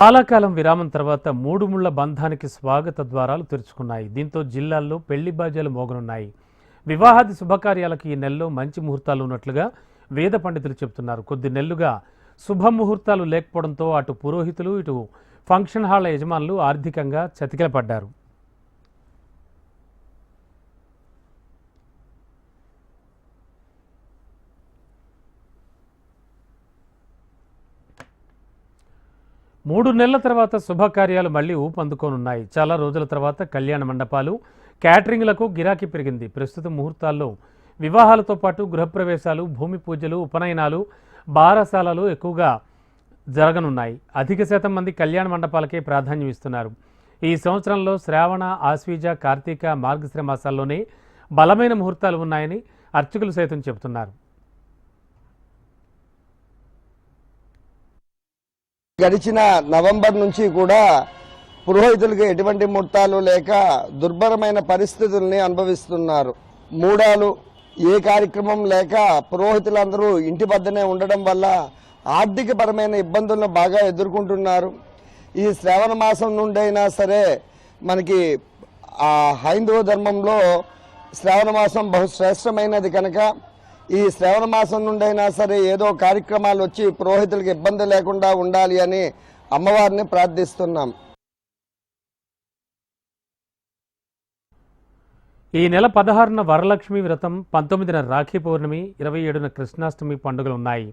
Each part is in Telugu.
చాలాకాలం విరామం తర్వాత మూడు ముళ్ళ బంధానికి స్వాగత ద్వారాలు తెరుచుకున్నాయి. దీంతో జిల్లాల్లో పెళ్ళి బాజాలు మోగనున్నాయి. వివాహాది శుభకార్యాలకు ఈ నెలలో మంచి ముహూర్తాలు ఉన్నట్లుగా వేద పండితులు చెబుతున్నారు. కొద్ది నెలలుగా శుభముహూర్తాలు లేకపోవడంతో అటు పురోహితులు ఇటు ఫంక్షన్ హాళ్ళ యజమానులు ఆర్థికంగా చతికిలపడ్డారు. మూడు నెలల తర్వాత శుభకార్యాలు మళ్ళీ ఊపందుకోనున్నాయి చాలా రోజుల తర్వాత కళ్యాణ మండపాలు క్యాటరింగ్లకు గిరాకీ పెరిగింది. ప్రస్తుత ముహూర్తాల్లో వివాహాలతో పాటు గృహప్రవేశాలు భూమి పూజలు ఉపనయనాలు బారసాలలు ఎక్కువగా జరగనున్నాయి. అధిక శాతం మంది కళ్యాణ మండపాలకే ప్రాధాన్యం ఇస్తున్నారు. ఈ సంవత్సరంలో శ్రావణ ఆశ్వీజ కార్తీక మార్గశ్ర మాసాల్లోనే బలమైన ముహూర్తాలు ఉన్నాయని అర్చకులు సైతం చెబుతున్నారు. గడిచిన నవంబర్ నుంచి కూడా పురోహితులకు ఎటువంటి ముహూర్తాలు లేక దుర్భరమైన పరిస్థితుల్ని అనుభవిస్తున్నారు. మూడాలు ఏ కార్యక్రమం లేక పురోహితులందరూ ఇంటి వద్దనే ఉండడం వల్ల ఆర్థికపరమైన ఇబ్బందులను బాగా ఎదుర్కొంటున్నారు. ఈ శ్రావణ మాసం నుండైనా సరే మనకి ఆ హైందవ ధర్మంలో శ్రావణ మాసం బహుశ్రేష్టమైనది కనుక ఈ శ్రవణ మాసం నుండైనా సరే ఏదో కార్యక్రమాలు వచ్చి పురోహితులకు ఇబ్బంది లేకుండా ఉండాలి అని అమ్మవారిని ప్రార్థిస్తున్నాం. ఈ నెల పదహారున వరలక్ష్మి వ్రతం పంతొమ్మిదిన రాఖీ పౌర్ణమి ఇరవై ఏడున కృష్ణాష్టమి పండుగలు ఉన్నాయి.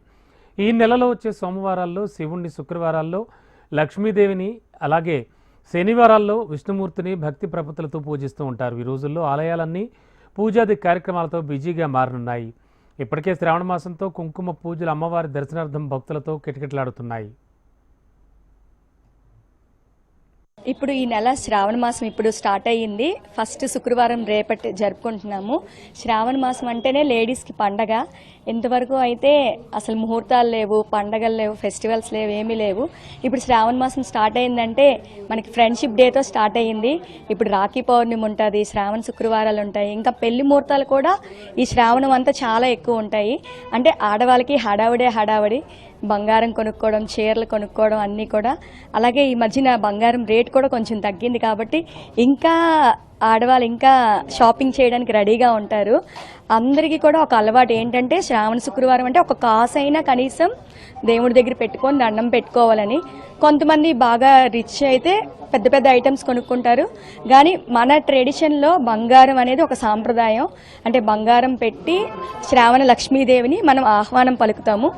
ఈ నెలలో వచ్చే సోమవారాల్లో శివుణ్ణి శుక్రవారాల్లో లక్ష్మీదేవిని అలాగే శనివారాల్లో విష్ణుమూర్తిని భక్తి ప్రపత్తులతో పూజిస్తూ ఉంటారు. ఈ రోజుల్లో ఆలయాలన్నీ పూజాది కార్యక్రమాలతో బిజీగా మారనున్నాయి. ఇప్పటికే శ్రావణ మాసంతో కుంకుమ పూజలు అమ్మవారి దర్శనార్థం భక్తులతో కిటకిటలాడుతున్నాయి. ఇప్పుడు ఈ నెల శ్రావణ మాసం ఇప్పుడు స్టార్ట్ అయ్యింది. ఫస్ట్ శుక్రవారం రేపటి జరుపుకుంటున్నాము. శ్రావణ మాసం అంటేనే లేడీస్కి పండగ. ఇంతవరకు అయితే అసలు ముహూర్తాలు లేవు పండగలు లేవు ఫెస్టివల్స్ లేవు ఏమీ లేవు. ఇప్పుడు శ్రావణ మాసం స్టార్ట్ అయిందంటే మనకి ఫ్రెండ్షిప్ డేతో స్టార్ట్ అయ్యింది. ఇప్పుడు రాఖీ పౌర్ణమి ఉంటుంది శ్రావణ శుక్రవారాలు ఉంటాయి. ఇంకా పెళ్ళి ముహూర్తాలు కూడా ఈ శ్రావణం అంతా చాలా ఎక్కువ ఉంటాయి. అంటే ఆడవాళ్ళకి హడావిడే హడావిడి. బంగారం కొనుక్కోవడం చీరలు కొనుక్కోవడం అన్నీ కూడా. అలాగే ఈ మధ్యన బంగారం రేట్ కూడా కొంచెం తగ్గింది కాబట్టి ఇంకా ఆడవాళ్ళు ఇంకా షాపింగ్ చేయడానికి రెడీగా ఉంటారు. అందరికీ కూడా ఒక అలవాటు ఏంటంటే శ్రావణ శుక్రవారం అంటే ఒక కాసైనా కనీసం దేవుడి దగ్గర పెట్టుకొని దండం పెట్టుకోవాలని. కొంతమంది బాగా రిచ్ అయితే పెద్ద పెద్ద ఐటమ్స్ కొనుక్కుంటారు. కానీ మన ట్రెడిషన్లో బంగారం అనేది ఒక సాంప్రదాయం. అంటే బంగారం పెట్టి శ్రావణ లక్ష్మీదేవిని మనం ఆహ్వానం పలుకుతాము.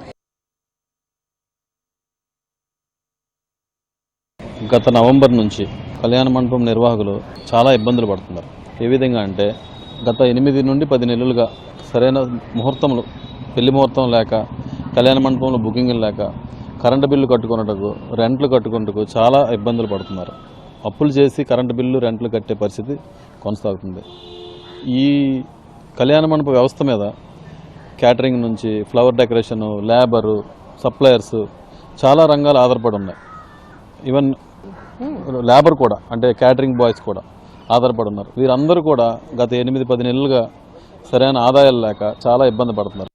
గత నవంబర్ నుంచి కళ్యాణ మండపం నిర్వాహకులు చాలా ఇబ్బందులు పడుతున్నారు. ఏ విధంగా అంటే గత ఎనిమిది నుండి పది నెలలుగా సరైన ముహూర్తములు పెళ్ళి ముహూర్తం లేక కళ్యాణ మండపంలో బుకింగ్లు లేక కరెంటు బిల్లు కట్టుకున్నటకు రెంట్లు కట్టుకున్నటకు చాలా ఇబ్బందులు పడుతున్నారు. అప్పులు చేసి కరెంటు బిల్లు రెంట్లు కట్టే పరిస్థితి కొనసాగుతుంది. ఈ కళ్యాణ మండప వ్యవస్థ మీద క్యాటరింగ్ నుంచి ఫ్లవర్ డెకరేషను లేబరు సప్లయర్సు చాలా రంగాలు ఆధారపడి ఉన్నాయి. Even Hmm. లేబర్ కూడా అంటే క్యాటరింగ్ బాయ్స్ కూడా ఆధారపడి ఉన్నారు వీరందరూ కూడా గత ఎనిమిది పది నెలలుగా సరైన ఆదాయాలు లేక చాలా ఇబ్బంది పడుతున్నారు.